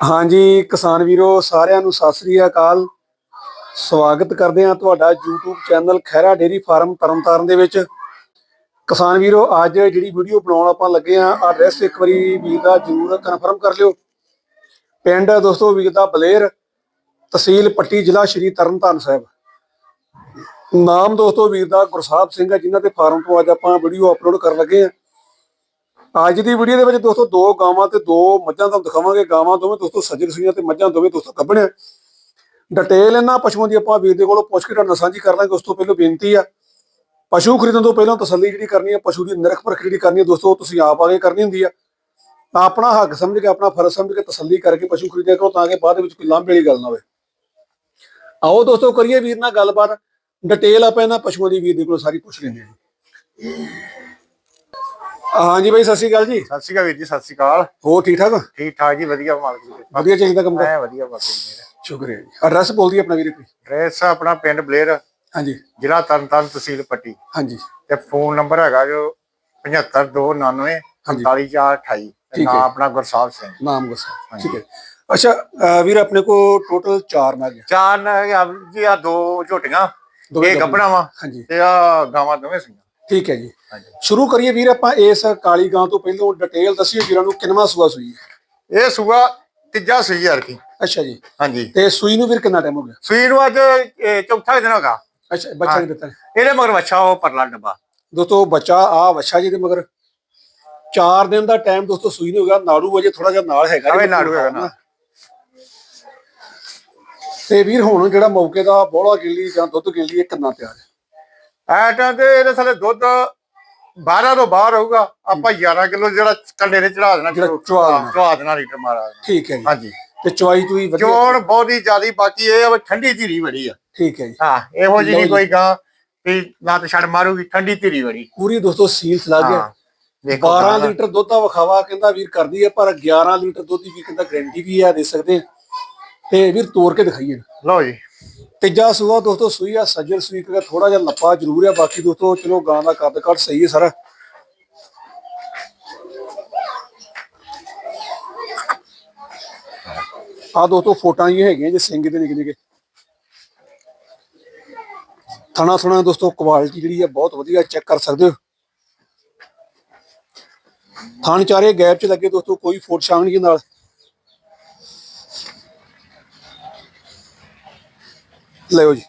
ਹਾਂਜੀ, ਕਿਸਾਨ ਵੀਰੋ, ਸਾਰਿਆਂ ਨੂੰ ਸਤਿ ਸ੍ਰੀ ਅਕਾਲ। ਸਵਾਗਤ ਕਰਦੇ ਹਾਂ ਤੁਹਾਡਾ YouTube channel Khaira dairy farm Tarn Taran ਦੇ ਵਿੱਚ। ਕਿਸਾਨ ਵੀਰੋ, ਅੱਜ ਜਿਹੜੀ ਵੀਡੀਓ ਬਣਾਉਣ ਆਪਾਂ ਲੱਗੇ ਆ ਐਡਰੈਸ ਇੱਕ ਵਾਰੀ ਵੀਰ ਦਾ ਜਰੂਰ ਕਨਫਰਮ ਕਰ ਲਿਓ। ਪਿੰਡ ਦੋਸਤੋ ਵੀਰ ਦਾ ਬਲੇਰ, ਤਹਿਸੀਲ ਪੱਟੀ, ਜ਼ਿਲ੍ਹਾ ਸ਼੍ਰੀ ਤਰਨਤਾਰਨ ਸਾਹਿਬ। ਨਾਮ ਦੋਸਤੋ ਵੀਰ ਦਾ ਗੁਰਸਾਹਿਬ ਸਿੰਘ ਹੈ, ਜਿਨ੍ਹਾਂ ਦੇ ਫਾਰਮ ਤੋਂ ਅੱਜ ਆਪਾਂ ਵੀਡੀਓ ਅਪਲੋਡ ਕਰਨ ਲੱਗੇ ਆ ਅੱਜ ਦੀ ਵੀਡੀਓ ਦੇ ਵਿੱਚ ਦੋਸਤੋ ਦੋ ਗਾਵਾਂ ਤੇ ਦੋ ਮੱਝਾਂ ਤੁਹਾਨੂੰ ਦਿਖਾਵਾਂਗੇ। ਗਾਵਾਂ ਦੋਵੇਂ ਦੋਸਤੋ ਸੱਜਰ ਸੂਈਆਂ ਤੇ ਮੱਝਾਂ ਦੋਵੇਂ ਦੋਸਤੋ ਕੱਢਣੇ ਡਿਟੇਲ ਇਹਨਾਂ ਪਸ਼ੂਆਂ ਦੀ ਆਪਾਂ ਵੀਰ ਦੇ ਕੋਲੋਂ ਪੁੱਛ ਕੇ ਤੁਹਾਨੂੰ ਸਾਂਝੀ ਕਰ ਲਾਂਗੇ। ਉਸ ਤੋਂ ਪਹਿਲਾਂ ਬੇਨਤੀ ਆ, ਪਸ਼ੂ ਖਰੀਦਣ ਤੋਂ ਪਹਿਲਾਂ ਤਸੱਲੀ ਜਿਹੜੀ ਕਰਨੀ ਹੈ ਪਸ਼ੂ ਦੀ ਨਿਰਖ ਪਰਖ ਜਿਹੜੀ ਕਰਨੀ ਹੈ ਦੋਸਤੋ ਤੁਸੀਂ ਆਪ ਆਗੇ ਕਰਨੀ ਹੁੰਦੀ ਆ। ਆਪਣਾ ਹੱਕ ਸਮਝ ਕੇ, ਆਪਣਾ ਫਰਜ਼ ਸਮਝ ਕੇ ਤਸੱਲੀ ਕਰਕੇ ਪਸ਼ੂ ਖਰੀਦਿਆ ਕਰੋ ਤਾਂ ਕਿ ਬਾਅਦ ਵਿੱਚ ਕੋਈ ਲਾਂਭੇ ਵਾਲੀ ਗੱਲ ਨਾ ਹੋਵੇ। ਆਓ ਦੋਸਤੋ ਕਰੀਏ ਵੀਰ ਨਾਲ ਗੱਲਬਾਤ। ਡਿਟੇਲ ਆਪਾਂ ਇਹਨਾਂ ਪਸ਼ੂਆਂ ਦੀ ਵੀਰ ਦੇ ਕੋਲੋਂ ਸਾਰੀ ਪੁੱਛ ਲੈਂਦੇ ਹਾਂ ਹਾਂਜੀ ਬਾਈ ਸਤਿ ਸ਼੍ਰੀ ਅਕਾਲ ਜੀ। ਸਤਿ ਸ਼੍ਰੀ ਅਕਾਲ ਵੀਰ ਜੀ ਸਤਿ ਸ਼੍ਰੀ ਅਕਾਲ। ਹੋਰ ਠੀਕ ਠਾਕ? ਠੀਕ ਠਾਕ ਜੀ ਵਧੀਆ ਮਾਲਕ ਜੀ ਵਧੀਆ ਚਾਹੀਦਾ ਕੰਮ ਕਰ। ਮੈਂ ਵਧੀਆ ਬਾਕੀ ਮੇਰਾ ਸ਼ੁਕਰੀਆ ਜੀ। ਐਡਰੈਸ ਬੋਲ ਦਈਏ ਆਪਣਾ ਵੀਰੇ ਕੋਈ। ਐਡਰੈਸ ਆਪਣਾ ਪਿੰਡ ਬਲੇਰ ਹਾਂਜੀ। ਜ਼ਿਲ੍ਹਾ ਤਰਨਤਾਰਨ ਤਹਿਸੀਲ ਪੱਟੀ। ਹਾਂਜੀ। ਤੇ ਫੋਨ ਨੰਬਰ ਹੈਗਾ ਜੋ 75299 ਹਾਂਜੀ। 45428 ਠੀਕ ਨਾਮ ਹੈ। ਆਪਣਾ ਗੁਰਸਾਹਿਬ ਸਿੰਘ। ਨਾਮ ਗੁੱਸਾ ਠੀਕ ਹੈ। ਅੱਛਾ ਵੀਰ ਆਪਣੇ ਕੋ ਟੋਟਲ 4 ਨਗ ਹੈ ਚਾਰ ਨਾ ਜੀ ਆ ਦੋ ਝੋਟੀਆਂ ਇਹ ਗੱਬਣਾ ਵਾ ਤੇ ਆ ਗਾਵਾਂ ਦੋਵੇਂ ਸੀ ਠੀਕ ਹੈ ਜੀ। ਸ਼ੁਰੂ ਕਰੀਏ ਵੀਰ ਆਪਾਂ ਇਸ ਕਾਲੀ ਗਾਂ ਤੋਂ ਪਹਿਲਾਂ ਡਿਟੇਲ ਦੱਸਿਓ ਵੀਰਾਂ ਨੂੰ ਕਿੰਨਵਾਂ ਸੂਆ ਸੂਈ ਹੈ। ਇਹ ਸੂਆ ਤੀਜਾ ਸਹੀ ਯਾਰ ਕੀ ਅੱਛਾ ਜੀ। ਹਾਂਜੀ। ਤੇ ਸੂਈ ਨੂੰ ਵੀਰ ਕਿੰਨਾ ਟਾਈਮ ਹੋ ਗਿਆ? ਸੂਈ ਨੂੰ ਅੱਜ ਚੌਥਾ ਦਿਨ ਹੋਗਾ ਅੱਛਾ ਬੱਚਾ। ਨਹੀਂ ਦਿੱਤਾ। ਇਹਦੇ ਮਗਰ ਵੱਛਾ ਉਹ ਪਰਲਾ ਡੱਬਾ। ਦੋਸਤੋ ਬੱਚਾ ਆ ਵੱਛਾ ਜੀ ਦੇ ਮਗਰ 4 ਦਿਨ ਦਾ ਟਾਈਮ ਦੋਸਤੋ ਸੂਈ ਨੂੰ ਹੋ ਗਿਆ। ਨਾੜੂ ਅਜੇ ਥੋੜਾ ਜਿਹਾ ਨਾਲ ਹੈਗਾ। ਜੀ, ਨਾੜੂ ਹੈਗਾ ਨਾਲ। ਤੇ ਵੀਰ ਹੁਣ ਜਿਹੜਾ ਮੌਕੇ ਦਾ ਬੋਲਾ ਗਿੱਲੀ ਜਾਂ ਦੁੱਧ ਗਿੱਲੀ ਇਹ ਕਿੰਨਾ ਤਿਆਰ ਹੈ? ਐਟਾਂ ਤੇ ਇਹਦੇ ਥੱਲੇ ਦੁੱਧ 12 ਤੋਂ ਬਾਹਰ ਹੋਊਗਾ ਆਪਾਂ 11 ਕਿਲੋ ਜਿਹੜਾ ਕੰਡੇ ਨੇ ਚੜਾ ਦੇਣਾ ਜਿਹੜਾ ਚੁਆ ਦੇਣਾ। ਲੀਟਰ ਮਾਰਾ ਠੀਕ ਹੈ ਜੀ। ਹਾਂਜੀ। ਤੇ ਚਵਾਈ ਚੂਈ ਵਧੀਆ? ਚੋਣ ਬਹੁਤੀ ਜ਼ਿਆਦੀ ਬਾਕੀ ਇਹ ਆ ਵੀ ਠੰਡੀ ਧੀਰੀ ਬੜੀ ਆ। ਠੀਕ ਹੈ ਜੀ। ਹਾਂ ਇਹੋ ਜਿਹੀ ਲਓ ਨਹੀਂ ਜੀ। ਕੋਈ ਗਾਂ ਵੀ ਨਾ ਤੇ ਛੜ ਮਾਰੂਗੀ ਠੰਡੀ ਧੀਰੀ ਬੜੀ। ਪੂਰੀ ਦੋਸਤੋ ਸੀਲ ਸਲਾ ਗਿਆ ਹਾਂ ਦੇਖੋ 12 ਗਾਂ ਦਾ। ਲੀਟਰ ਦੁੱਧ ਦਾ ਵਿਖਾਵਾ ਕਹਿੰਦਾ ਵੀਰ ਕਰਦੀ ਹੈ ਪਰ 11 ਲੀਟਰ ਦੁੱਧ ਦੀ ਵੀ ਕਹਿੰਦਾ ਗਾਰੰਟੀ ਵੀ ਆ ਦੇ ਸਕਦੇ ਆ। ਤੇ ਵੀਰ ਤੋੜ ਕੇ ਦਿਖਾਈਏ। ਲਓ ਜੀ। ਤੀਜਾ ਸੂਆ ਦੋਸਤੋ, ਸੂਈ ਆ, ਸੱਜਰ ਸੂਈ ਕਿ ਥੋੜਾ ਜਿਹਾ ਲੱਪਾ ਜ਼ਰੂਰ ਆ, ਬਾਕੀ ਦੋਸਤੋ, ਚਲੋ ਗਾਂ ਦਾ ਕੱਦ ਕੱਦ ਸਹੀ ਹੈ ਸਾਰਾ। ਆ ਦੋਸਤੋ, ਫੋਟਾਂ ਹੀ ਹੈਗੀਆਂ ਜੇ ਸਿੰਘ ਦੇ ਨਿੱਕੇ ਨਿੱਕੇ। ਥਣਾ ਥਣਾ ਦੋਸਤੋ ਕੁਆਲਿਟੀ ਜਿਹੜੀ ਆ, ਬਹੁਤ ਵਧੀਆ ਚੈੱਕ ਕਰ ਸਕਦੇ ਹੋ। ਥਣ ਚਾਰੇ ਗੈਪ ਚ ਲੱਗੇ ਦੋਸਤੋ, ਕੋਈ ਫੋਟ ਸ਼ਾਮ ਨਹੀਂ ਨਾਲ। ਲਿਓ ਜੀ।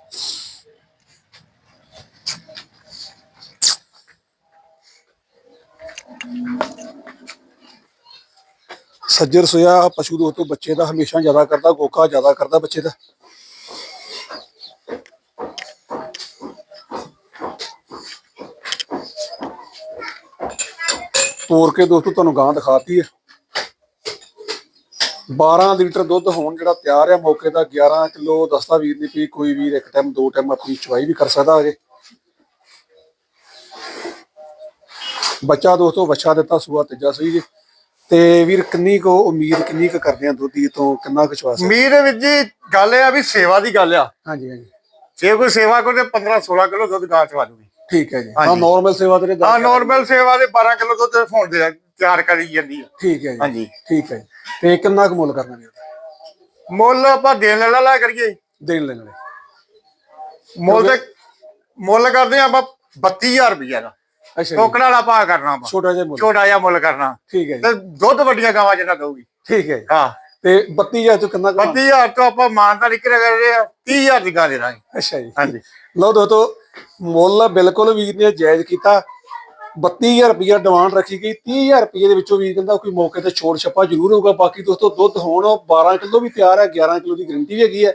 ਸੱਜਰ ਸੋਇਆ ਪਸ਼ੂ ਦੋਸਤੋ ਬੱਚੇ ਦਾ ਹਮੇਸ਼ਾ ਜ਼ਿਆਦਾ ਕਰਦਾ, ਗੋਕਾ ਜ਼ਿਆਦਾ ਕਰਦਾ ਬੱਚੇ ਦਾ। ਤੋਰ ਕੇ ਦੋਸਤੋ, ਤੁਹਾਨੂੰ ਗਾਂ ਦਿਖਾਤੀ ਹੈ। 12 ਲੀਟਰ ਦੁੱਧ ਹੋਣ ਜਿਹੜਾ ਤਿਆਰ ਹੈ ਮੌਕੇ ਦਾ 11 ਕਿਲੋ ਦੱਸਦਾ ਵੀਰ ਨੇ ਵੀ ਕੋਈ ਵੀਰ ਇੱਕ ਟਾਈਮ ਦੋ ਟਾਈਮ ਆਪਣੀ ਚੁਆਈ ਵੀ ਕਰ ਸਕਦਾ ਅਜੇ ਬੱਚਾ ਦੋਸਤੋ ਬੱਚਾ ਦਿੱਤਾ ਸੂਆ ਤੀਜਾ ਸਹੀ ਜੀ। ਤੇ ਵੀਰ ਕਿੰਨੀ ਕੁ ਉਮੀਦ ਕਿੰਨੀ ਕੁ ਕਰਦੇ ਆ ਦੁੱਧ ਦੀ ਤੋਂ ਕਿੰਨਾ ਕੁ ਵਿਸ਼ਵਾਸ ਮੀਰ ਵਿੱਚ ਜੀ ਗੱਲ ਇਹ ਆ ਵੀ ਸੇਵਾ ਦੀ ਗੱਲ ਆ। ਹਾਂਜੀ ਹਾਂਜੀ। ਜੇ ਕੋਈ ਸੇਵਾ ਕਰੇ 15 16 ਕਿਲੋ ਦੁੱਧ ਗਾਂ ਚਵਾ ਦੂਗੀ ਠੀਕ ਹੈ ਜੀ। ਹਾਂ ਹਾਂਜੀ। ਨਾਰਮਲ ਸੇਵਾ ਤੇ ਹਾਂ ਨਾਰਮਲ ਸੇਵਾ ਦੇ 12 ਕਿਲੋ ਦੁੱਧ ਹੋਣ ਦੇ ਤਿਆਰ ਕਰੀ ਜਾਂਦੀ ਆ। ਠੀਕ ਹੈ ਜੀ। ਹਾਂਜੀ। ਠੀਕ ਹੈ ਜੀ। ਤੇ ਕਿੰਨਾ ਕੁ ਮੁੱਲ ਕਰਨਾ ਵੀਰ? ਮੁੱਲ ਆਪਾਂ ਦੇਣ ਲੈਣਾ ਲਾ ਕਰੀਏ। ਦੇਣ ਲੈਣ। ਦੇ ਮੁੱਲ ਤੇ ਮੁੱਲ ਕਰਦੇ ਆ ਆਪਾਂ 32000 ਰੁਪਈਆ ਦਾ। ਅੱਛਾ ਜੀ। ਟੋਕੜਾ ਵਾਲਾ ਭਾਅ ਕਰਨਾ ਆਪਾਂ। ਛੋਟਾ ਜਿਹਾ ਮੁੱਲ। ਛੋਟਾ ਜਿਹਾ ਮੁੱਲ ਕਰਨਾ। ਠੀਕ ਹੈ ਜੀ। ਤੇ ਦੁੱਧ ਵੱਡੀਆਂ ਗਾਵਾਂ ਜਿੰਨਾ ਦਊਗੀ। ਠੀਕ ਹੈ ਜੀ। ਹਾਂ। ਤੇ 32000 ਤੋਂ ਕਿੰਨਾ ਕੁ 32000 ਤੋਂ ਆਪਾਂ ਮਾਨਤਾ ਨਿਕਲ ਰਹੇ ਆ 30000 ਦੀ ਗਾਂ ਦੇ ਦਾਂਗੇ। ਅੱਛਾ ਜੀ। ਹਾਂਜੀ। ਲਓ ਦੋਸਤੋ ਮੁੱਲ ਬਿਲਕੁਲ ਵੀਰ ਨੇ ਜਾਇਜ਼ ਕੀਤਾ। 32000 ਰੁਪਇਆ ਡਿਮਾਂਡ ਰੱਖੀ ਗਈ 30000 ਰੁਪਏ ਦੇ ਵਿੱਚੋਂ ਵੀਰ ਕਹਿੰਦਾ ਕੋਈ ਮੌਕੇ ਤੇ ਛੋੜ ਛੱਪਾ ਜ਼ਰੂਰ ਹੋਊਗਾ ਬਾਕੀ ਦੋਸਤੋ ਦੁੱਧ ਹੋਣ 12 ਕਿਲੋ ਵੀ ਤਿਆਰ ਹੈ 11 ਕਿਲੋ ਦੀ ਗਰੰਟੀ ਵੀ ਹੈਗੀ ਹੈ।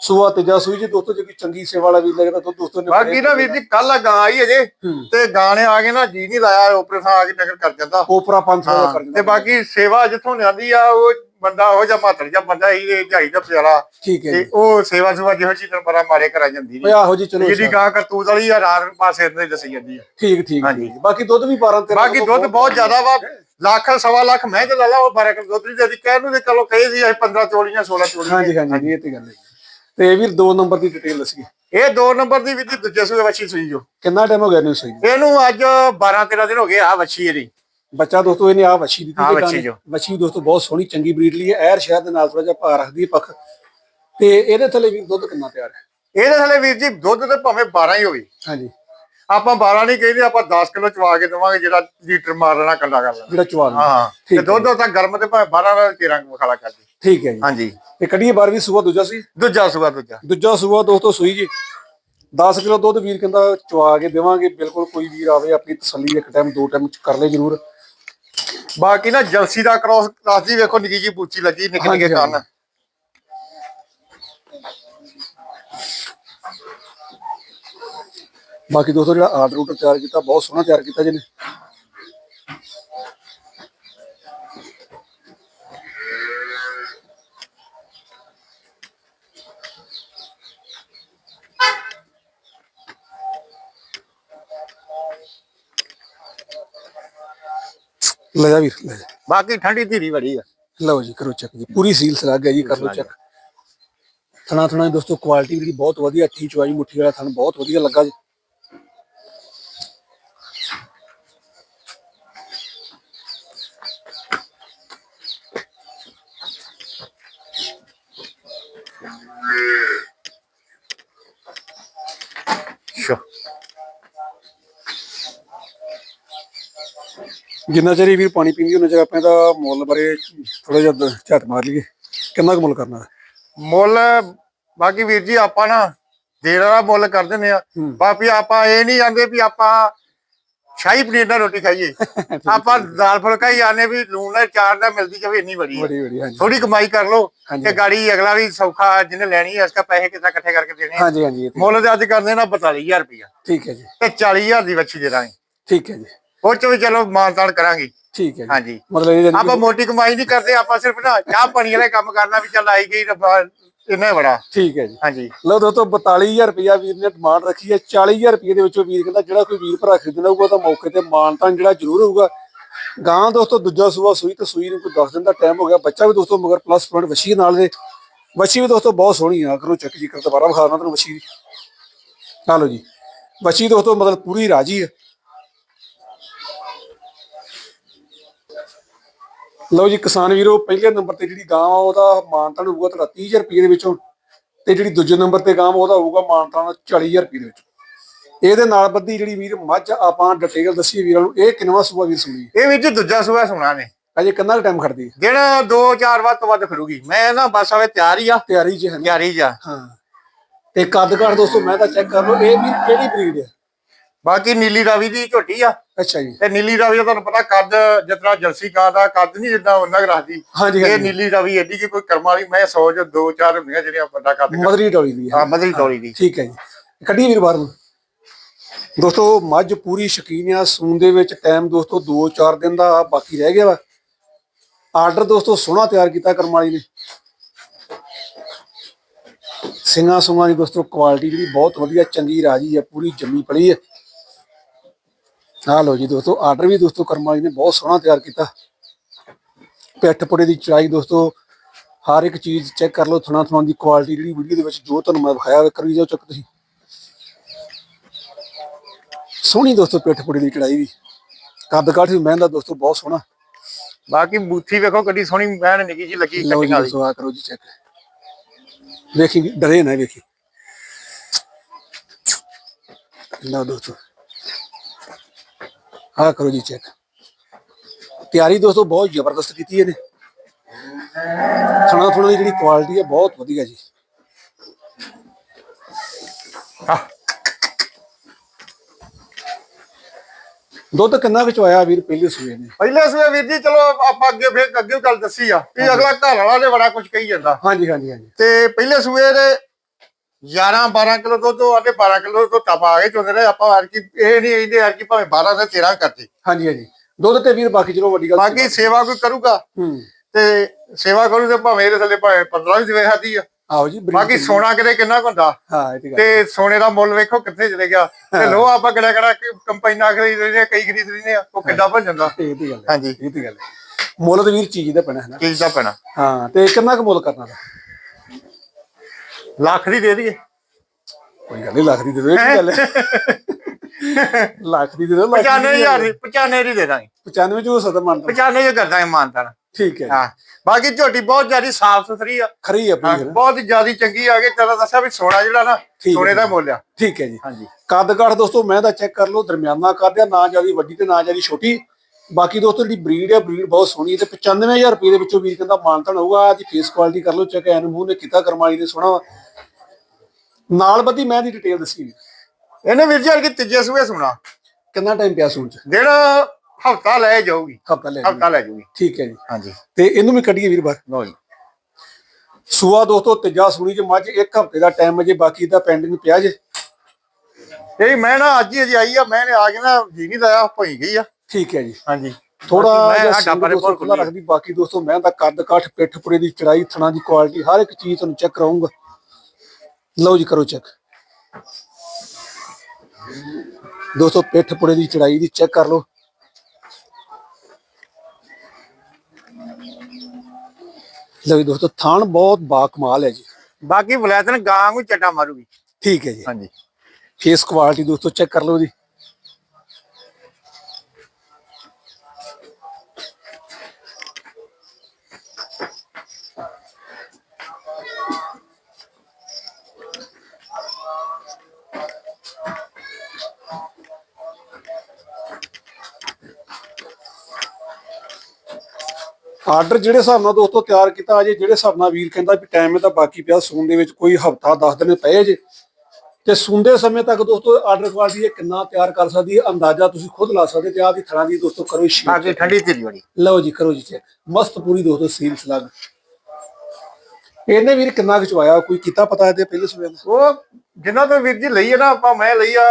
ਸੂਆ ਤੇਜਾ ਸੂਈ ਜੀ ਦੋਸਤੋ ਜੇ ਕੋਈ ਚੰਗੀ ਸੇਵਾ ਵਾਲਾ ਵੀਰ ਲੱਗਦਾ ਤਾਂ ਦੋਸਤੋ ਨੇ ਬਾਕੀ ਨਾ ਵੀਰ ਜੀ ਕੱਲ ਗਾਂ ਆਈ ਅਜੇ। ਤੇ ਗਾਣੇ ਆ ਗਏ ਨਾ ਜੀ ਨਹੀਂ ਲਾਇਆ ਓਪਰੇ ਥਾਂ ਆ ਕੇ ਨਗਰ ਕਰ ਜਾਂਦਾ। ਕੋਪਰਾ 500 ਦਾ ਕਰ ਤੇ ਦਿੰਦਾ ਬਾਕੀ ਸੇਵਾ ਜਿੱਥੋਂ ਜਾਂਦੀ ਆ ਉਹ ਬੰਦਾ ਉਹ ਜਾਂ ਮਾਤਰ ਜਾਂ ਬੰਦਾ ਹੀ ਝਾਈ ਦਾ ਪਿਆਲਾ ਠੀਕ ਹੈ ਤੇ ਉਹ ਸੇਵਾ ਸੁਵਾ ਜਿਹੋ ਜੀ ਤਰ ਬੜਾ ਮਾਰੇ ਕਰਾ ਜਾਂਦੀ ਨਹੀਂ ਆਹੋ ਜੀ ਚਲੋ ਜਿਹੜੀ ਗਾਂ ਕਰਤੂਤ ਵਾਲੀ ਆ ਰਾਤ ਪਾਸੇ ਤੇ ਦੱਸੀ ਜਾਂਦੀ ਆ। ਠੀਕ ਠੀਕ ਹਾਂਜੀ। ਬਾਕੀ ਦੁੱਧ ਵੀ 12 13 ਬਾਕੀ ਦੁੱਧ ਬਹੁਤ ਜ਼ਿਆਦਾ ਵਾ। ਲੱਖ ਸਵਾ ਲੱਖ ਮੈਂ ਤੇ ਲਾ ਲਾ ਉਹ 12 ਕਿਲੋ ਦੁੱਧ ਦੀ ਜਦੀ ਕਹਿ ਨੂੰ ਤੇ ਚਲੋ ਕਹੇ ਸੀ ਅਸੀਂ 15 ਚੋਲੀਆਂ 16 ਚੋਲੀਆਂ। ਹਾਂਜੀ ਹਾਂਜੀ ਇਹ ਤੇ ਗੱਲ ਹੈ। ਤੇ ਵੀਰ ਦੋ ਨੰਬਰ ਦੀ ਡਿਟੇਲ ਦੱਸੀਏ ਇਹ ਦੋ ਨੰਬਰ ਦੀ ਵਿਧੀ ਦੂਜੇ ਸੂਏ ਵੱਛੀ ਸੂਈ ਜੋ। ਕਿੰਨਾ ਟਾਈਮ ਹੋ ਗਿਆ ਨੇ? ਸਹੀ ਇਹਨੂੰ ਅੱਜ 12 13 ਦਿਨ ਹੋ ਗਏ ਆ ਵੱਛੀ ਇਹਦੀ। ਬੱਚਾ ਦੋਸਤੋ ਇਹਨੇ ਆ ਵੱਛੀ ਦਿੱਤੀ ਹਾਂ, ਵੱਛੀ। ਜੋ। ਵੱਛੀ ਦੋਸਤੋ ਬਹੁਤ ਸੋਹਣੀ ਚੰਗੀ ਬਰੀਡ ਲਈ ਹੈ। ਐਰ ਸ਼ਹਿਰ ਦੇ ਨਾਲ ਥੋੜਾ ਜਿਹਾ ਭਾਰ ਰੱਖਦੀ ਹੈ ਪੱਖ। ਤੇ ਇਹਦੇ ਥੱਲੇ ਵੀ ਦੁੱਧ ਕਿੰਨਾ ਤਿਆਰ ਹੈ? ਇਹਦੇ ਥਲੇ ਵੀਰ ਜੀ ਦੁੱਧ ਤੇ ਭਾਵੇਂ 12 ਹੀ ਹੋਵੇ। ਹਾਂਜੀ। ਆਪਾਂ 12 ਨਹੀਂ ਕਹਿੰਦੇ ਆਪਾਂ 10 ਕਿਲੋ ਚਵਾ ਕੇ ਦੇਵਾਂਗੇ ਜਿਹੜਾ ਲੀਟਰ ਮਾਰਨਾ ਕੰਡਾ ਕਰ ਲੈਣਾ। ਜਿਹੜਾ ਚਵਾ ਲਓ ਹਾਂ। ਤੇ ਦੁੱਧ ਤਾਂ ਗਰਮ ਤੇ ਭਾਵੇਂ 12 ਦਾ 13 ਮਖਾਲਾ ਕਰਦੀ ਠੀਕ ਹੈ ਜੀ। ਹਾਂਜੀ। ਤੇ ਕੱਢੀਏ ਬਾਰ ਵੀ ਸੂਆ ਦੂਜਾ ਸੀ ਦੂਜਾ ਸੂਆ ਦੂਜਾ। ਦੂਜਾ ਸੂਆ ਦੋਸਤੋ ਸੂਈ ਜੀ। 10 ਕਿਲੋ ਦੁੱਧ ਵੀਰ ਕਹਿੰਦਾ ਚਵਾ ਕੇ ਦੇਵਾਂਗੇ। ਬਿਲਕੁਲ ਕੋਈ ਵੀਰ ਆਵੇ ਆਪਣੀ ਤਸੱਲੀ ਇੱਕ ਟਾਈਮ ਦੋ ਟਾਈਮ ਕਰ ਲੈ ਜਰੂਰ। ਬਾਕੀ ਨਾ ਜਲਸੀ ਦਾ ਕ੍ਰੋਸ ਕਲਾਸ ਦੀ ਵੇਖੋ ਨਿੱਕੀ ਜੀ ਬੂਚੀ ਲੱਗੀ ਨਿੱਕੇ ਨਿੱਕੇ ਕੰਨ। ਬਾਕੀ ਦੋਸਤੋ ਜਿਹੜਾ ਆਰਡਰ ਰੂਟਰ ਤਿਆਰ ਕੀਤਾ ਬਹੁਤ ਸੋਹਣਾ ਤਿਆਰ ਕੀਤਾ ਜਿਹਨੇ ਲੈ ਜਾ ਵੀਰ ਲੈ ਜਾ। ਬਾਕੀ ਠੰਡੀ ਧੀਰੀ ਬੜੀ ਆ। ਲਓ ਜੀ ਕਰੋ ਚੈੱਕ ਜੀ। ਪੂਰੀ ਸੀਲ ਸਲਾਗ ਹੈ ਜੀ ਕਰ ਲਓ ਚੈੱਕ ਥਣਾ ਥਣਾ ਦੋਸਤੋ ਕੁਆਲਿਟੀ ਵੀ ਬਹੁਤ ਵਧੀਆ ਅੱਠੀ ਚਵਾਈ ਮੁੱਠੀ ਵਾਲਾ ਥਣ ਬਹੁਤ ਵਧੀਆ ਲੱਗਾ ਜੀ। ਜਿੰਨਾ ਚਿਰ ਇਹ ਵੀਰ ਪਾਣੀ ਪੀਂਦੀ ਉਹਨਾਂ ਚਿਰ ਆਪਾਂ ਇਹਦਾ ਮੁੱਲ ਬਾਰੇ ਥੋੜਾ ਜਿਹਾ ਦ- ਝਾਤ ਮਾਰ ਲਈਏ। ਕਿੰਨਾ ਕੁ ਮੁੱਲ ਕਰਨਾ? ਮੁੱਲ ਬਾਕੀ ਵੀਰ ਜੀ ਆਪਾਂ ਨਾ ਦੇਰ ਵਾਲਾ ਮੁੱਲ ਕਰ ਦਿੰਦੇ ਆ। ਬਾਕੀ ਆਪਾਂ ਇਹ ਨਹੀਂ ਆਂਦੇ ਵੀ ਆਪਾਂ ਸ਼ਾਹੀ ਪਨੀਰ ਨਾਲ ਰੋਟੀ ਖਾਈਏ। ਆਪਾਂ ਦਾਲ ਫੁਲਕਾ ਹੀ ਆਨੇ ਵੀ ਲੂਣ ਨਾਲ ਚਾਰ ਦਾ ਮਿਲਦੀ ਜਾਵੇ ਇੰਨੀ ਬੜੀ ਥੋੜੀ ਕਮਾਈ ਕਰ ਲੋ। ਤੇ ਗਾੜੀ ਅਗਲਾ ਵੀ ਸੌਖਾ ਜਿਹਨੇ ਲੈਣੀ ਹੈ ਇਸਕਾ ਪੈਸੇ ਕਿੱਦਾਂ ਇਕੱਠੇ ਕਰਕੇ ਦੇਣੇ। ਹਾਂਜੀ ਹਾਂਜੀ ਮੁੱਲ ਤੇ ਅੱਜ ਕਰਦੇ ਨਾ 42000 ਰੁਪਇਆ। ਠੀਕ ਹੈ ਜੀ। ਤੇ 40000 ਦੀ ਵੱਛੀ ਦੇ ਦਾਂਗੇ। ਠੀਕ ਹੈ ਜੀ। ਉਹ ਚ ਵੀ ਚਲੋ ਮਾਨਤਾਨ ਕਰਾਂਗੇ। ਠੀਕ ਹੈ ਜੀ। ਹਾਂਜੀ। ਮਤਲਬ ਇਹ ਆਪਾਂ ਕਿ- ਮੋਟੀ ਕਮਾਈ ਨਹੀਂ ਕਰਦੇ ਆਪਾਂ ਸਿਰਫ ਨਾ ਚਾਹ ਪਾਣੀ ਵਾਲੇ ਕੰਮ ਕਰਨਾ ਵੀ ਚੱਲ ਆਈ ਗਈ ਰੱਬਾ ਇੰਨਾ ਹੀ ਬੜਾ। ਠੀਕ ਹੈ ਜੀ। ਹਾਂਜੀ। ਲਓ ਦੋਸਤੋ 42000 ਰੁਪਇਆ ਵੀਰ ਨੇ ਡਿਮਾਂਡ ਰੱਖੀ ਹੈ। 40000 ਰੁਪਏ ਦੇ ਵਿੱਚੋਂ ਵੀਰ ਕਹਿੰਦਾ ਜਿਹੜਾ ਕੋਈ ਵੀਰ ਭਰਾ ਖਰੀਦਣਾ ਹੋਊਗਾ ਤਾਂ ਮੌਕੇ ਤੇ ਮਾਨਤਾਨ ਜਿਹੜਾ ਜ਼ਰੂਰ ਹੋਊਗਾ। ਗਾਂ ਦੋਸਤੋ ਦੂਜਾ ਸੂਆ ਸੂਈ ਤੇ ਸੂਈ ਨੂੰ ਕੋਈ 10 ਦਿਨ ਦਾ ਟਾਈਮ ਹੋ ਗਿਆ। ਬੱਚਾ ਵੀ ਦੋਸਤੋ ਮਗਰ ਪਲੱਸ ਪੁਆਇੰਟ ਵਸ਼ੀ ਨਾਲ ਦੇ ਵਸ਼ੀ ਵੀ ਦੋਸਤੋ ਬਹੁਤ ਸੋਹਣੀ ਆ। ਕਰੋ ਚੱਕ ਜੀ ਕਰ ਦੁਬਾਰਾ ਵਿਖਾ ਦਾਂ ਤੁਹਾਨੂੰ ਵਸ਼ੀ ਦੀ ਲਓ ਜੀ। ਵਸ਼ੀ ਦੋਸਤੋ ਮਤਲਬ ਪੂਰੀ ਰਾਜੀ ਹੈ ਲਓ ਜੀ ਕਿਸਾਨ ਵੀਰੋ ਪਹਿਲੇ ਨੰਬਰ ਤੇ ਜਿਹੜੀ ਗਾਂ ਆ ਉਹਦਾ ਮਾਨਤਾਨ ਹੋਊਗਾ ਤੁਹਾਡਾ 30000 ਰੁਪਏ ਦੇ ਵਿੱਚੋਂ ਤੇ ਜਿਹੜੀ ਦੂਜੇ ਨੰਬਰ ਤੇ ਗਾਂ ਉਹਦਾ ਹੋਊਗਾ ਮਾਨਤਾਨ 40000 ਰੁਪਏ ਦੇ ਵਿੱਚ। ਇਹਦੇ ਨਾਲ ਬੱਧੀ ਜਿਹੜੀ ਵੀਰ ਮੱਝ ਆਪਾਂ ਡਿਟੇਲ ਦੱਸੀ ਵੀਰਾਂ ਨੂੰ ਇਹ ਕਿੰਨਵਾ ਸੂਆ ਵੀਰ ਸੁਣੀ? ਇਹ ਵਿੱਚ ਦੂਜਾ ਸੂਆ ਸੁਣਾ ਨੇ। ਅਜੇ ਕਿੰਨਾ ਟਾਈਮ ਖੜਦੀ ਜਿਹੜਾ 2-4 ਵੱਧ ਤੋਂ ਵੱਧ ਖੜੂਗੀ ਮੈਂ ਨਾ ਬਸ ਆਵੇ ਤਿਆਰ ਹੀ ਆ। ਤਿਆਰੀ 'ਚ ਹੈ ਤਿਆਰੀ ਜਾ ਹਾਂ। ਤੇ ਕੱਦ ਕਾਠ ਦੋਸਤੋ ਮੈਂ ਤਾਂ ਚੈੱਕ ਕਰ ਲਓ ਇਹ ਵੀਰ ਕਿਹੜੀ ਬਰੀਡ ਹੈ ਬਾਕੀ ਨੀਲੀ ਰਾਵੀ ਦੀ ਝੋਟੀ ਆ। ਅੱਛਾ ਜੀ। ਤੇ ਨੀਲੀ ਰਾਵੀ ਦਾ ਤੁਹਾਨੂੰ ਪਤਾ ਕੱਦ ਜਿਤਨਾ ਜਲਸੀ ਕਾਂ ਦਾ ਕੱਦ ਨਹੀਂ ਜਿੱਦਾਂ ਉਹਨਾਂ ਰੱਖਦੀ। ਹਾਂਜੀ ਇਹ ਨੀਲੀ ਰਾਵੀ ਐਡੀ ਕਿ ਕੋਈ ਕਰਮ ਵਾਲੀ ਮੈਂ 100 ਜੋ 2-4 ਹੁੰਦੀਆਂ ਜਿਹੜੀਆਂ ਵੱਡਾ ਕੱਦ ਮਦਰੀ ਟੋਲੀ ਦੀ ਹੈ। ਮਦਰੀ ਟੋਲੀ ਦੀ। ਠੀਕ ਹੈ ਜੀ। ਕੱਢੀ ਵੀਰ ਬਾਹਰ ਨੂੰ। ਦੋਸਤੋ ਮੱਝ ਪੂਰੀ ਸ਼ਕੀਨ ਆ ਸੂਨ ਦੇ ਵਿੱਚ ਟਾਈਮ ਦੋਸਤੋ 2-4 ਦਿਨ ਦਾ ਬਾਕੀ ਰਹਿ ਗਿਆ ਵਾ। ਆਰਡਰ ਦੋਸਤੋ ਸੋਹਣਾ ਤਿਆਰ ਕੀਤਾ ਕਰਮ ਵਾਲੀ ਨੇ। ਸਿੰਘਾਂ ਸੁੰਗਾਂ ਦੀ ਦੋਸਤੋ ਕੁਆਲਿਟੀ ਜਿਹੜੀ ਬਹੁਤ ਵਧੀਆ ਚੰਗੀ ਰਾਜੀ ਹੈ ਪੂਰੀ ਜੰਮੀ ਪਲੀ ਹੈ ਆ ਲਓ ਜੀ ਦੋਸਤੋ ਆਰਡਰ ਵੀ ਦੋਸਤੋ ਕਰਮ ਵਾਲੀ ਨੇ ਬਹੁਤ ਸੋਹਣਾ ਤਿਆਰ ਕੀਤਾ। ਪਿੱਠ ਪੁੜੇ ਦੀ ਚੜਾਈ ਦੋਸਤੋ ਹਰ ਇੱਕ ਚੀਜ਼ ਚੈੱਕ ਕਰ ਲਓ ਥਣਾ ਥਣਾ ਦੀ ਕੁਆਲਿਟੀ ਜਿਹੜੀ ਵੀਡੀਓ ਦੇ ਵਿੱਚ ਜੋ ਤੁਹਾਨੂੰ ਮੈਂ ਦਿਖਾਇਆ ਹੋਇਆ ਕਰੀ ਜਾਓ ਚੱਕ ਤੁਸੀਂ। ਸੋਹਣੀ ਦੋਸਤੋ ਪਿੱਠ ਪੁੜੇ ਦੀ ਚੜਾਈ ਵੀ। ਕੱਦ ਕਾਠ ਵੀ ਮਹਿੰਦਾ ਦੋਸਤੋ ਬਹੁਤ ਸੋਹਣਾ। ਬਾਕੀ ਬੂਥੀ ਵੇਖੋ ਕਿੱਡੀ ਸੋਹਣੀ ਮੈਨ ਨਿੱਕੀ ਜੀ ਲੱਗੀ ਜੀ ਕਟਿੰਗ ਵਾਲੀ। ਆ ਕਰੋ ਜੀ ਚੈੱਕ ਵੇਖੀ ਡਰੇ ਨਾ ਵੇਖੀ। ਲਓ ਦੋਸਤੋ। ਆ ਕਰੋ ਜੀ ਚੈੱਕ ਤਿਆਰੀ ਦੋਸਤੋ ਬਹੁਤ ਜ਼ਬਰਦਸਤ ਕੀਤੀ ਇਹਨੇ। ਖਾਣਾ ਥੋੜਾ ਦੀ ਜਿਹੜੀ ਕੁਆਲਿਟੀ ਹੈ ਬਹੁਤ ਵਧੀਆ ਜੀ। ਆਹ, ਦੁੱਧ ਕਿੰਨਾ ਕੁ ਚਵਾਇਆ ਵੀਰ ਪਹਿਲੇ ਸੂਏ ਨੇ? ਪਹਿਲੇ ਸਵੇ ਵੀਰ ਜੀ ਚਲੋ ਆਪਾਂ ਅੱਗੇ ਫਿਰ ਅੱਗੇ ਗੱਲ ਦੱਸੀ ਆ। ਵੀ ਅਗਲਾ ਘਰ ਵਾਲਾ ਨੇ ਬੜਾ ਕੁਝ ਕਹੀ ਜਾਂਦਾ। ਹਾਂਜੀ ਹਾਂਜੀ ਹਾਂਜੀ। ਤੇ ਪਹਿਲੇ ਸੂਏ ਦੇ 11 12 ਕਿਲੋ ਦੁੱਧ ਆਦੇ 12 ਕਿਲੋ ਤੋਂ ਤਪ ਆ ਗਏ ਚੋਂਦੇ ਰਹੇ। ਆਪਾਂ ਹਰ ਕੀ ਇਹ ਨਹੀਂ ਇਹਦੇ ਹਰ ਕੀ ਭਾਵੇਂ 12 ਤੇ 13 ਕਰਦੀ। ਹਾਂਜੀ ਹਾਂਜੀ। ਦੁੱਧ ਤੇ ਵੀਰ ਬਾਕੀ ਚਲੋ ਵੱਡੀ ਗੱਲ ਬਾਕੀ ਸੇਵਾ ਕੋਈ ਕਰੂਗਾ। ਹੂੰ। ਤੇ ਸੇਵਾ ਕਰੂ ਤੇ ਭਾਵੇਂ ਇਹਦੇ ਥੱਲੇ ਭਾਵੇਂ 15 ਵੀ ਦੇਵੇ ਸਾਦੀ ਆ। ਆਓ ਜੀ ਬਾਕੀ। ਸੋਨਾ ਕਿਤੇ ਕਿੰਨਾ ਹੁੰਦਾ? ਹਾਂ ਤੇ ਸੋਨੇ ਦਾ ਮੁੱਲ ਵੇਖੋ ਕਿੱਥੇ ਚਲੇ ਗਿਆ। ਤੇ ਲੋ ਆਪਾਂ ਕਿਹੜਾ ਕਿਹੜਾ ਕੰਪਾਈਨਾਂ ਖਰੀਦ ਰਹੇ ਨੇ ਕਈ ਖਰੀਦ ਰਹੇ ਨੇ ਉਹ ਕਿੱਦਾਂ ਭੱਜ ਜਾਂਦਾ। ਇਹ ਤੇ ਗੱਲ ਹਾਂਜੀ। ਇਹ ਤੇ ਗੱਲ ਮੁੱਲ ਤੇ ਵੀਰ ਚੀਜ਼ ਦਾ ਪੈਣਾ ਹੈ ਨਾ। ਚੀਜ਼ ਦਾ ਪੈਣਾ। ਹਾਂ ਤੇ ਕਿੰਨਾ ਕੁ ਮੁੱਲ ਕਰਨਾ ਦਾ ਲੱਖ ਦੀ ਦੇ ਦਈਏ। ਕੋਈ ਗੱਲ ਨਹੀਂ ਲੱਖ ਦੀ ਦੇ ਇਹ ਕੀ ਗੱਲ ਹੈ? ਲੱਖ ਦੀ ਦੇ ਦੀ 95000 ਦੀ 95 ਦੀ ਦੇ ਦਾਂਗੇ। 95 ਚ ਸਕਦਾ ਮੰਨਦਾ 95 ਜੋ ਕਰਦਾ ਇਮਾਨਦਾਰ ਠੀਕ ਹੈ। ਹਾਂ। ਬਾਕੀ ਝੋਟੀ ਬਹੁਤ ਜ਼ਿਆਦਾ ਸਾਫ਼ ਸੁਥਰੀ ਆ। ਖਰੀ ਹਾਂ, ਪੂਰੀ ਬਹੁਤ ਜ਼ਿਆਦਾ ਚੰਗੀ ਆ ਗਈ। ਤੇਰਾ ਦੱਸਿਆ ਵੀ ਸੋਨਾ ਜਿਹੜਾ ਨਾ ਸੋਨੇ ਦਾ। ਮੁੱਲ ਆ। ਠੀਕ ਹੈ ਜੀ। ਹਾਂਜੀ। ਕੱਦ ਕਾਠ ਦੋਸਤੋ ਮੈਂ ਤਾਂ ਚੈੱਕ ਕਰ ਲਓ ਦਰਮਿਆਨਾ ਕੱਦ ਆ ਨਾ ਜ਼ਿਆਦਾ ਵੱਡੀ ਤੇ ਨਾ ਜ਼ਿਆਦਾ ਛੋਟੀ। ਬਾਕੀ ਦੋਸਤੋ ਜਿਹੜੀ ਬਰੀਡ ਆ ਬਰੀਡ ਬਹੁਤ ਸੋਹਣੀ ਹੈ ਤੇ 95000 ਰੁਪਏ ਦੇ ਵਿੱਚੋਂ ਵੀਰ ਕਹਿੰਦਾ ਮਾਨਤਨ ਹੋਊਗਾ ਅੱਜ ਫੇਸ ਕੁਆਲਿਟੀ ਕਰ ਲਓ ਚੈੱਕ ਐਨ ਮੂੰਹ ਨੇ ਕੀਤਾ ਕਰਮਾਲੀ ਨੇ ਸੋਹਣਾ। ਨਾਲ ਬੱਦੀ ਮੈਂ ਦੀ ਡਿਟੇਲ ਦੱਸੀ ਵੀ। ਇਹਨੇ ਵੀਰ ਜੀ ਕਿ ਤੀਜੇ ਸੂਏ ਸੁਣਾ। ਕਿੰਨਾ ਟਾਈਮ ਪਿਆ ਸੂਣ ਚ? ਜਿਹੜਾ ਹਫਤਾ ਲੈ ਜਾਊਗੀ। ਹਫਤਾ ਲੈ। ਹਫਤਾ ਲੈ ਜਾਊਗੀ। ਠੀਕ ਹੈ ਜੀ। ਹਾਂਜੀ। ਤੇ ਇਹਨੂੰ ਵੀ ਕੱਢੀਏ ਵੀਰ ਬਾਰ ਲੋ ਜੀ। ਸੂਆ ਦੋਸਤੋ ਤੀਜਾ ਸੂਣੀ ਚ ਮੱਝ ਇੱਕ ਹਫ਼ਤੇ ਦਾ ਟਾਈਮ ਅਜੇ ਬਾਕੀ ਦਾ ਪੈਂਡਿੰਗ ਪਿਆ ਜੇ। ਇਹ ਮੈਂ ਨਾ ਅੱਜ ਹੀ ਅਜੇ ਆਈ ਆ ਮੈਂ ਨੇ ਆ ਕੇ ਨਾ ਜੀ ਨਹੀਂ ਲਾਇਆ ਭਈ ਗਈ ਆ। ਠੀਕ ਹੈ ਜੀ। ਹਾਂਜੀ। ਥੋੜਾ ਮੈਂ ਦੇ ਦੋਸਤੋ ਭੋਰ ਖੁੱਲਾ ਰੱਖਦੀ ਬਾਕੀ ਦੋਸਤੋ ਮੈਂ ਤਾਂ ਕੱਦ ਕਾਠ ਪਿੱਠ ਪੁੜੇ ਦੀ ਚੜਾਈ ਥਣਾ ਦੀ ਕੁਆਲਿਟੀ ਹਰ ਇੱਕ ਚੀਜ਼ ਤੁਹਾਨੂੰ ਚੈੱਕ ਕਰਾਉਂਗਾ ਲਓ ਜੀ ਕਰੋ ਚੈੱਕ ਦੋਸਤੋ ਪਿੱਠ ਪੁੜੇ ਦੀ ਚੜਾਈ ਦੀ ਚੈੱਕ ਕਰ ਲਓ। ਲਓ ਜੀ ਦੋਸਤੋ ਥਾਣ ਬਹੁਤ ਬਾਕਮਾਲ ਹੈ ਜੀ। ਬਾਕੀ ਬਲੈਤਨ ਗਾਂ ਨੂੰ ਚਟਾ ਮਾਰੂਗੀ। ਠੀਕ ਹੈ ਜੀ। ਹਾਂਜੀ। ਫੇਸ ਕੁਆਲਿਟੀ ਦੋਸਤੋ ਚੈੱਕ ਕਰ ਲਓ ਜੀ। ਆਰਡਰ ਜਿਹੜੇ ਹਿਸਾਬ ਨਾਲ ਦੋਸਤੋ ਤਿਆਰ ਕੀਤਾ ਅਜੇ ਜਿਹੜੇ ਹਿਸਾਬ ਨਾਲ ਵੀਰ ਕਹਿੰਦਾ ਵੀ ਟਾਈਮ ਇਹਦਾ ਬਾਕੀ ਪਿਆ ਸੂਣ ਦੇ ਵਿੱਚ ਕੋਈ ਹਫਤਾ 10 ਦਿਨ ਪਏ ਜੇ ਤੇ ਸੁੰਦੇ ਸਮੇਂ ਤੱਕ ਦੋਸਤੋ ਆਰਡਰ ਕੁਆਲਿਟੀ ਇਹ ਕਿੰਨਾ ਤਿਆਰ ਕਰ ਸਕਦੀ ਹੈ ਅੰਦਾਜ਼ਾ ਤੁਸੀਂ ਖੁਦ ਲਾ ਸਕਦੇ ਤੇ ਆਹ ਦੀ ਥਣਾ ਦੀ ਦੋਸਤੋ ਕਰੋ ਸ਼ੀਟ ਬਾਕੀ ਠੰਡੀ ਤੇਰੀ ਬੜੀ ਲਓ ਜੀ ਕਰੋ ਜੀ ਚੈੱਕ ਮਸਤ ਪੂਰੀ ਦੋਸਤੋ ਸੀਲ ਸਲੱਗ ਇਹਨੇ ਵੀਰ ਕਿੰਨਾ ਖਿਚਵਾਇਆ ਕੋਈ ਕੀਤਾ ਪਤਾ ਇਹਦੇ ਪਹਿਲੇ ਸਵੇਰ ਉਹ ਜਿੰਨਾ ਤੋਂ ਵੀਰ ਜੀ ਲਈ ਆ ਨਾ ਆਪਾਂ ਮੈਂ ਲਈ ਆ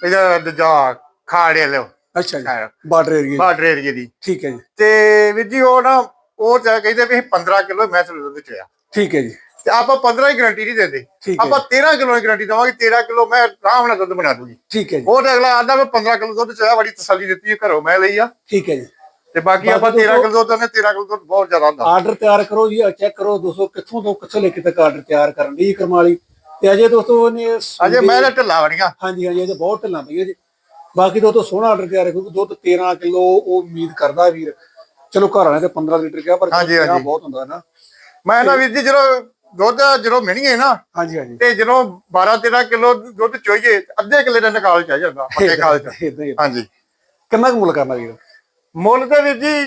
ਇਹਦਾ ਦੂਜਾ ਖਾੜੇ ਲਿਓ ਅੱਛਾ ਜੀ ਬਾਰਡਰ ਏਰੀਆ ਬਾਰਡਰ ਏਰੀਏ ਦੀ। ਠੀਕ ਹੈ ਜੀ। ਤੇ ਵੀਰ ਜੀ ਉਹ ਨਾ ਉਹ ਤਾਂ ਕਹਿੰਦੇ ਵੀ ਅਸੀਂ 15 ਕਿਲੋ ਮੈਸ ਦੁੱਧ ਚ ਆ। ਠੀਕ ਹੈ ਜੀ। ਤੇ ਆਪਾਂ 15 ਹੀ ਗਾਰੰਟੀ ਨਹੀਂ ਦਿੰਦੇ। ਆਪਾਂ 13 ਕਿਲੋ ਦੀ ਗਾਰੰਟੀ ਦਵਾਂਗੇ 13 ਕਿਲੋ ਮੈਂ ਆਰਾਮ ਨਾਲ ਦੁੱਧ ਬਣਾ ਦੂੰਗੀ। ਠੀਕ ਹੈ ਜੀ। ਉਹ ਤੇ ਅਗਲਾ ਆਂਦਾ ਮੈਂ 15 ਕਿਲੋ ਦੁੱਧ ਚ ਆ ਬੜੀ ਤਸੱਲੀ ਦਿੱਤੀ ਹੈ ਘਰੋਂ ਮੈਂ ਲਈ ਆ। ਠੀਕ ਹੈ ਜੀ। ਤੇ ਬਾਕੀ ਆਪਾਂ ਬਾਕੀ 13 ਕਿਲੋ ਦੁੱਧ ਨੇ 13 ਕਿਲੋ ਦੁੱਧ ਬਹੁਤ ਜ਼ਿਆਦਾ ਹੁੰਦਾ। ਆਰਡਰ ਤਿਆਰ ਕਰੋ ਜੀ ਚੈੱਕ ਕਰੋ ਦੋਸਤੋ ਕਿੱਥੋਂ ਤੋਂ ਕਿੱਥੋਂ ਲੈ ਕੇ ਤੱਕ ਆਰਡਰ ਤਿਆਰ ਕਰਨ ਦੀ ਕਰਮਾਲੀ। ਤੇ ਅਜੇ ਦੋਸਤੋ ਉਹਨੇ ਅਜੇ ਮੈਂ ਢਿੱਲਾ ਵੜੀਆਂ ਹਾਂਜੀ ਹਾਂਜੀ ਅਜੇ ਬਹੁਤ ਢਿੱਲਾਂ ਪਈਆਂ ਜੀ। ਬਾਕੀ ਦੋਸਤੋ ਸੋਹਣਾ ਆਰਡਰ ਤਿਆਰ ਕਿਉਂਕਿ ਦੁੱਧ 13 ਕਿਲੋ ਉਹ ਉਮੀਦ ਕਰਦਾ ਵੀਰ। ਚਲੋ ਘਰ ਵਾਲਿਆਂ ਤੇ 15 ਲੀਟਰ ਕਿਹਾ ਪਰ ਹਾਂਜੀ, 13 ਹਾਂਜੀ। ਬਹੁਤ ਹੁੰਦਾ ਨਾ। ਮੈਂ ਨਾ ਵੀਰ ਜੀ ਜਦੋਂ ਦੁੱਧ ਜਦੋਂ ਮਿਣੀਏ ਨਾ ਹਾਂਜੀ ਹਾਂਜੀ। ਤੇ ਜਦੋਂ 12 13 ਕਿਲੋ ਦੁੱਧ ਚੋਈਏ ਤੇ ਅੱਧੇ ਕਿਲੇ ਦਾ ਨਿਕਾਲ ਚ ਆ ਜਾਂਦਾ ਪੱਕੇ ਕਾਲ ਚ। ਏਦਾਂ ਹੀ ਆ। ਹਾਂਜੀ। ਕਿੰਨਾ ਕੁ ਮੁੱਲ ਕਰਨਾ ਵੀਰ? ਮੁੱਲ ਤੇ ਵੀਰ ਜੀ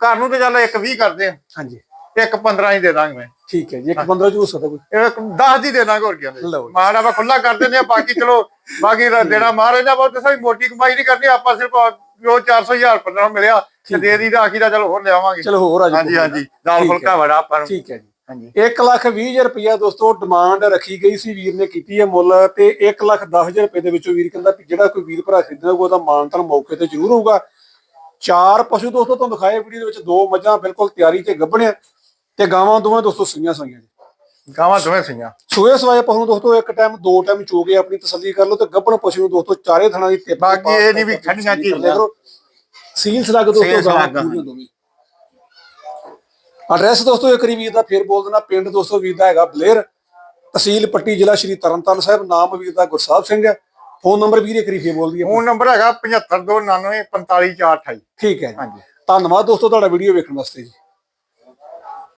ਘਰ ਨੂੰ ਤੇ ਚੱਲ ਇੱਕ 20 ਕਰਦੇ ਆ। ਹਾਂਜੀ। ਇੱਕ 15 ਹੀ ਦੇ ਦਾਂਗੇ ਮੈਂ। ਠੀਕ ਹੈ ਜੀ ਇੱਕ 15 ਚ ਹੋ ਸਕਦਾ ਕੋਈ। ਇੱਕ 10 ਦੀ ਦੇ ਦਾਂਗੇ ਹੋਰ ਕੀ। ਮਾੜਾ ਵਾ ਖੁੱਲਾ ਕਰ ਦਿੰਦੇ ਆ ਬਾਕੀ ਚਲੋ ਬਾਕੀ ਦਾ ਦੇਣਾ ਮਾਰੇ ਦਾ ਬਹੁਤ ਸਹੀ ਮੋਟੀ ਕਮਾਈ ਨਹੀਂ ਕਰਨੀ ਆਪਾਂ ਸਿਰਫ ਜੋ 400000 15 ਮਿਲਿਆ ਤੇ ਦੇ ਦੀ ਦਾ ਆਖੀ ਦਾ ਚਲੋ ਹੋਰ ਲਿਆਵਾਂਗੇ। ਚਲੋ ਹੋਰ ਆ ਜੀ ਹਾਂਜੀ ਹਾਂਜੀ ਦਾਲ ਹੈ। ਫੁਲਕਾ ਵੜਾ ਆਪਾਂ ਠੀਕ ਹੈ ਜੀ। ਹਾਂਜੀ। 1 ਲੱਖ 20 ਹਜ਼ਾਰ ਰੁਪਇਆ ਦੋਸਤੋ ਡਿਮਾਂਡ ਰੱਖੀ ਗਈ ਸੀ ਵੀਰ ਨੇ ਕੀਤੀ ਹੈ ਮੁੱਲ ਤੇ 1 ਲੱਖ 10 ਹਜ਼ਾਰ ਰੁਪਏ ਦੇ ਵਿੱਚੋਂ ਵੀਰ ਕਹਿੰਦਾ ਵੀ ਜਿਹੜਾ ਕੋਈ ਵੀਰ ਭਰਾ ਖਰੀਦਣਾ ਉਹਦਾ ਮਾਨਤਨ ਮੌਕੇ ਤੇ ਜ਼ਰੂਰ ਹੋਊਗਾ। ਚਾਰ ਪਸ਼ੂ ਦੋਸਤੋ ਤੁਹਾਨੂੰ ਦਿਖਾਏ ਵੀਡੀਓ ਦੇ ਵਿੱਚ ਦੋ ਮੱਝਾਂ ਬਿਲਕੁਲ ਤਿਆਰੀ ਤੇ ਗੱਭਣਿਆ। ਤੇ ਗਾਵਾਂ ਦੋਵੇਂ ਦੋਸਤੋ ਸੂਈਆਂ ਸੂਈਆਂ ਜੀ। ਗਾਵਾਂ ਦੋਵੇਂ ਸੀਆਂ ਸੂਏ ਸਵਾਏ ਪਸ਼ੂ ਨੂੰ ਦੋਸਤੋ ਇੱਕ ਟਾਈਮ ਦੋ ਟਾਈਮ ਚੋ ਕੇ ਆਪਣੀ ਤਸੱਲੀ ਕਰ ਲਓ ਤੇ ਗੱਭਣ ਪਸ਼ੂ ਨੂੰ ਦੋਸਤੋ ਚਾਰੇ ਥਣਾ ਦੀ ਟਿੱਪ ਬਾਕੀ ਇਹ ਨੀ ਵੀ ਠੰਡੀਆਂ ਝੀਲਾਂ। ਸੀਲ ਸਲੱਗ ਦੋਸਤੋ ਗਾਵਾਂ ਪੂਰੀਆਂ ਦੋਵੇਂ। ਐਡਰੈਸ ਦੋਸਤੋ ਇੱਕ ਵਾਰੀ ਦਾ ਫੇਰ ਬੋਲ ਦੇਣਾ ਪਿੰਡ ਦੋਸਤੋ ਵੀਰ ਦਾ ਹੈਗਾ ਬਲੇਰ। ਤਹਿਸੀਲ ਪੱਟੀ ਜ਼ਿਲ੍ਹਾ ਸ਼੍ਰੀ ਤਰਨਤਾਰਨ ਸਾਹਿਬ। ਨਾਮ ਵੀਰ ਦਾ ਗੁਰਸਾਹਿਬ ਸਿੰਘ ਹੈ। ਫੋਨ ਨੰਬਰ ਵੀਰ ਇੱਕ ਵਾਰੀ ਫੇਰ ਬੋਲ ਦਈਏ। ਫੋਨ ਨੰਬਰ ਹੈਗਾ 7529945428 ਠੀਕ ਹੈ ਜੀ। ਹਾਂਜੀ। ਧੰਨਵਾਦ ਦੋਸਤੋ ਤੁਹਾਡਾ ਵੀਡੀਓ ਵੇਖਣ ਵਾਸਤੇ ਜੀ।